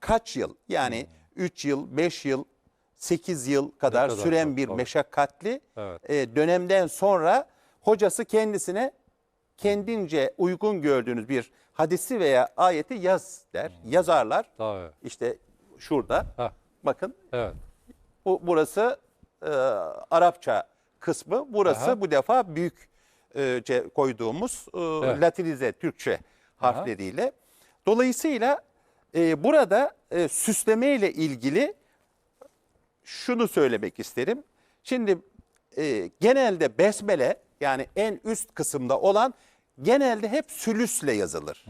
kaç yıl yani 3 yıl, 5 yıl, 8 yıl kadar, kadar süren çok, bir tabii. meşakkatli Evet. e, dönemden sonra hocası kendisine kendince uygun gördüğünüz bir hadisi veya ayeti yaz der. Yazarlar. Tabii. İşte şurada. Heh, Bakın evet. bu burası e, Arapça kısmı. Burası Aha. bu defa büyükçe koyduğumuz e, Evet. Latinize Türkçe harfleriyle. Dolayısıyla e, burada e, süsleme ile ilgili şunu söylemek isterim. Şimdi e, genelde besmele yani en üst kısımda olan genelde hep sülüsle yazılır.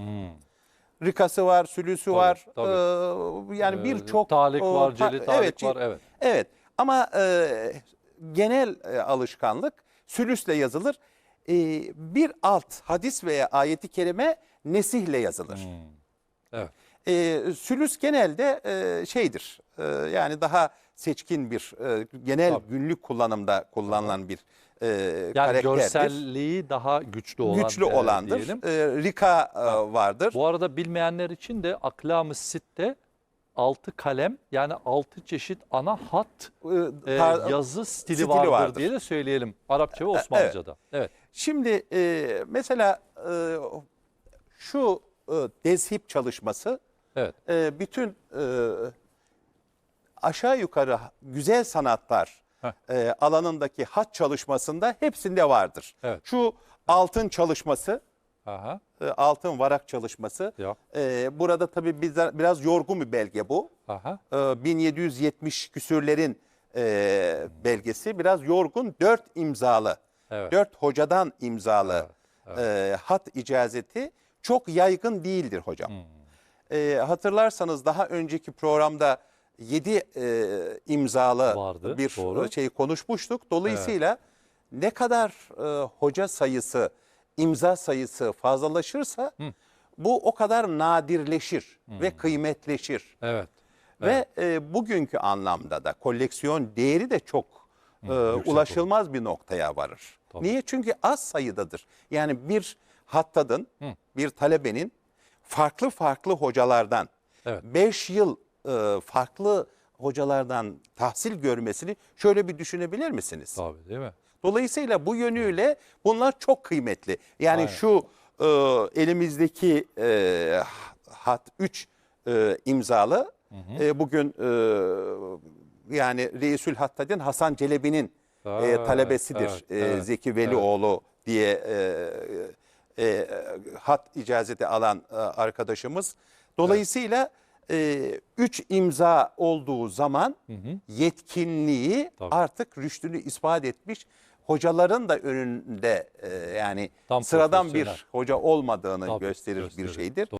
Rikası var, sülüsü var. tabii. Ee, yani Ee, birçok talik e, var, celi talik var, ce- evet. Evet. Ama e, genel e, alışkanlık sülüsle yazılır. E, bir alt hadis veya ayeti kerime nesihle yazılır. Hmm. Evet. E, sülüs genelde e, şeydir. e, yani daha seçkin bir e, genel Tabii. günlük kullanımda kullanılan bir e, Yani karakterdir. görselliği daha güçlü olan Güçlü e, olandır. diyelim. E, rika e, vardır. Bu arada bilmeyenler için de Aklam-ı Sitte 6 kalem yani 6 çeşit ana hat E, e, tar- yazı stili, stili vardır, vardır. diye de söyleyelim. Arapça ve Osmanlıca'da. Evet. Şimdi e, mesela e, şu e, dezhip çalışması Evet. e, bütün e, aşağı yukarı güzel sanatlar Heh. e, alanındaki hat çalışmasında hepsinde vardır. Evet. Şu altın çalışması, Aha. e, altın varak çalışması. Ya. e, burada tabii bizler- biraz yorgun bir belge bu. Aha. E, 1770 küsürlerin e, belgesi biraz yorgun dört imzalı. Evet. Dört hocadan imzalı e, hat icazeti çok yaygın değildir hocam. Hmm. E, hatırlarsanız daha önceki programda 7 imzalı Vardı, bir doğru. şeyi konuşmuştuk. Dolayısıyla ne kadar e, hoca sayısı, imza sayısı fazlalaşırsa bu o kadar nadirleşir ve kıymetleşir. Evet. Ve e, bugünkü anlamda da koleksiyon değeri de çok e, yüksek ulaşılmaz bir noktaya varır. Tabii. Niye? Çünkü az sayıdadır. Yani bir hattadın, bir talebenin farklı farklı hocalardan Evet. 5 yıl e, farklı hocalardan tahsil görmesini şöyle bir düşünebilir misiniz? Tabii değil mi? Dolayısıyla bu yönüyle bunlar çok kıymetli. Yani Aynen. şu e, elimizdeki e, hat 3 imzalı e, bugün e, yani Reisül Hattadin Hasan Celebi'nin e, talebesidir. evet, E, evet, Zeki Velioğlu diye e, e, hat icazeti alan e, arkadaşımız. Dolayısıyla e, üç imza olduğu zaman yetkinliği Tabii. artık rüştünü ispat etmiş hocaların da önünde e, yani Tam sıradan bir hoca olmadığını Tabii, gösterir bir gösterir. şeydir.